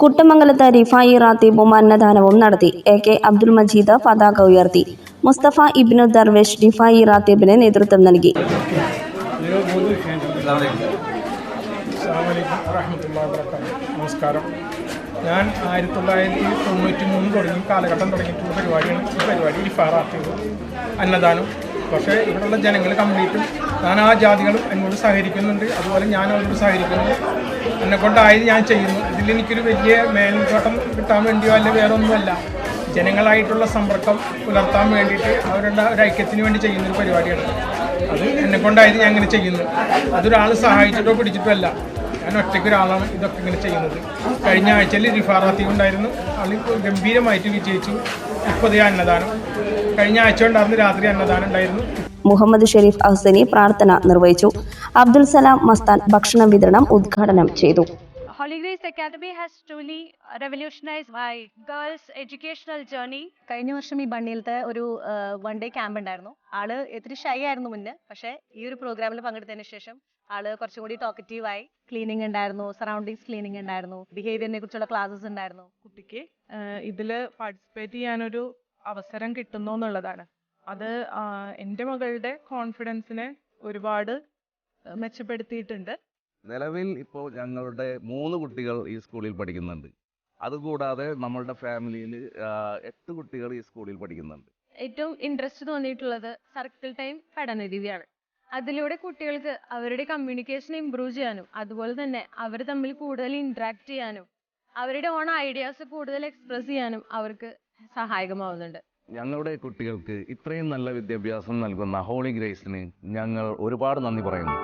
കുട്ടമംഗലത്ത് റിഫായി റാത്തീബും അന്നദാനവും നടത്തി. A K Abdul Majeed പതാക ഉയർത്തി. മുസ്തഫ ഇബ്നു ദർവേഷ് റിഫായി റാത്തീബിന് നേതൃത്വം നൽകി. ഞാൻ ആയിരത്തി തൊള്ളായിരത്തി തൊണ്ണൂറ്റി മൂന്ന് തുടങ്ങി കാലഘട്ടം തുടങ്ങിയിട്ടുള്ള പരിപാടിയാണ് ഈ പരിപാടി ഇഫാറാക്കിയത് അന്നദാനം. പക്ഷേ ഇവിടെയുള്ള ജനങ്ങൾ കംപ്ലീറ്റും ഞാൻ ആ ജാതികളും എന്നോട് സഹകരിക്കുന്നുണ്ട്. അതുപോലെ ഞാൻ അവരോട് സഹകരിക്കുന്നു. എന്നെ കൊണ്ടായത് ഞാൻ ചെയ്യുന്നു. ഇതിൽ എനിക്കൊരു വലിയ മേൽനോട്ടം കിട്ടാൻ വേണ്ടിയോ അല്ല വേറെ ഒന്നുമല്ല ജനങ്ങളായിട്ടുള്ള സമ്പർക്കം പുലർത്താൻ വേണ്ടിയിട്ട് അവരുടെ ഒരു ഐക്യത്തിന് വേണ്ടി ചെയ്യുന്ന ഒരു പരിപാടിയാണ്. അത് എന്നെ കൊണ്ടായത് ഞാൻ ഇങ്ങനെ ചെയ്യുന്നു. അതൊരാൾ സഹായിച്ചിട്ടോ പിടിച്ചിട്ടോ അല്ല. ഞാൻ ഒറ്റയ്ക്ക് ഒരാളാണ് ഇതൊക്കെ ഇങ്ങനെ ചെയ്യുന്നത്. കഴിഞ്ഞ ആഴ്ചയിൽ റിഫാറാത്തി ഉണ്ടായിരുന്നു ആൾ ഗംഭീരമായിട്ട് വിജയിച്ചു. മുപ്പത് അന്നദാനം. കഴിഞ്ഞ ആഴ്ച ഉണ്ടായിരുന്നു രാത്രി അന്നദാനം ഉണ്ടായിരുന്നു. മുഹമ്മദ് ഷെരീഫ് അഹ്സനി പ്രാർത്ഥന നിർവഹിച്ചു. അബ്ദുൽ സലാം മസ്താൻ ഭക്ഷണ വിതരണം ഉദ്ഘാടനം ചെയ്തു. Holy Grace Academy has truly revolutionized my girls' educational journey. കഴിഞ്ഞ വർഷം ഈ ബണ്ണിയിലത്തെ ഒരു വൺ ഡേ ക്യാമ്പ് ഉണ്ടായിരുന്നു. ആൾ ഇത്തിരി ഷൈ ആയിരുന്നു മുന്നേ പക്ഷേ ഈ ഒരു പ്രോഗ്രാമിൽ പങ്കെടുത്തതിന് ശേഷം ആൾ കുറച്ചും കൂടി ടോക്കറ്റീവ് ആയി. ക്ലീനിങ് ഉണ്ടായിരുന്നു സറൗണ്ടിങ്സ് ക്ലീനിങ് ഉണ്ടായിരുന്നു ബിഹേവിയറിനെ കുറിച്ചുള്ള ക്ലാസ്സസ് ഉണ്ടായിരുന്നു. കുട്ടിക്ക് ഇതിൽ പാർട്ടിസിപ്പേറ്റ് ചെയ്യാനൊരു അവസരം കിട്ടുന്നു എന്നുള്ളതാണ്. അത് എന്റെ മകളുടെ കോൺഫിഡൻസിനെ ഒരുപാട് മെച്ചപ്പെടുത്തിയിട്ടുണ്ട്. നിലവിൽ ഇപ്പോൾ ഞങ്ങളുടെ മൂന്ന് കുട്ടികൾ ഈ സ്കൂളിൽ പഠിക്കുന്നുണ്ട്. അതുകൂടാതെ നമ്മളുടെ ഫാമിലിയിൽ എട്ട് കുട്ടികൾ ഈ സ്കൂളിൽ പഠിക്കുന്നുണ്ട്. ഏറ്റവും ഇൻട്രസ്റ്റ് തോന്നിയിട്ടുള്ളത് സർക്കിൾ ടൈം പഠനരീതിയാണ്. അതിലൂടെ കുട്ടികൾക്ക് അവരുടെ കമ്മ്യൂണിക്കേഷൻ ഇമ്പ്രൂവ് ചെയ്യാനും അതുപോലെ തന്നെ അവർ തമ്മിൽ കൂടുതൽ ഇന്ററാക്ട് ചെയ്യാനും അവരുടെ ഓൺ ഐഡിയാസ് കൂടുതൽ എക്സ്പ്രസ് ചെയ്യാനും അവർക്ക് സഹായകമാവുന്നുണ്ട്. ഞങ്ങളുടെ കുട്ടികൾക്ക് ഇത്രയും നല്ല വിദ്യാഭ്യാസം നൽകുന്ന ഹോളി ഗ്രേസിന് ഞങ്ങൾ ഒരുപാട് നന്ദി പറയുന്നു.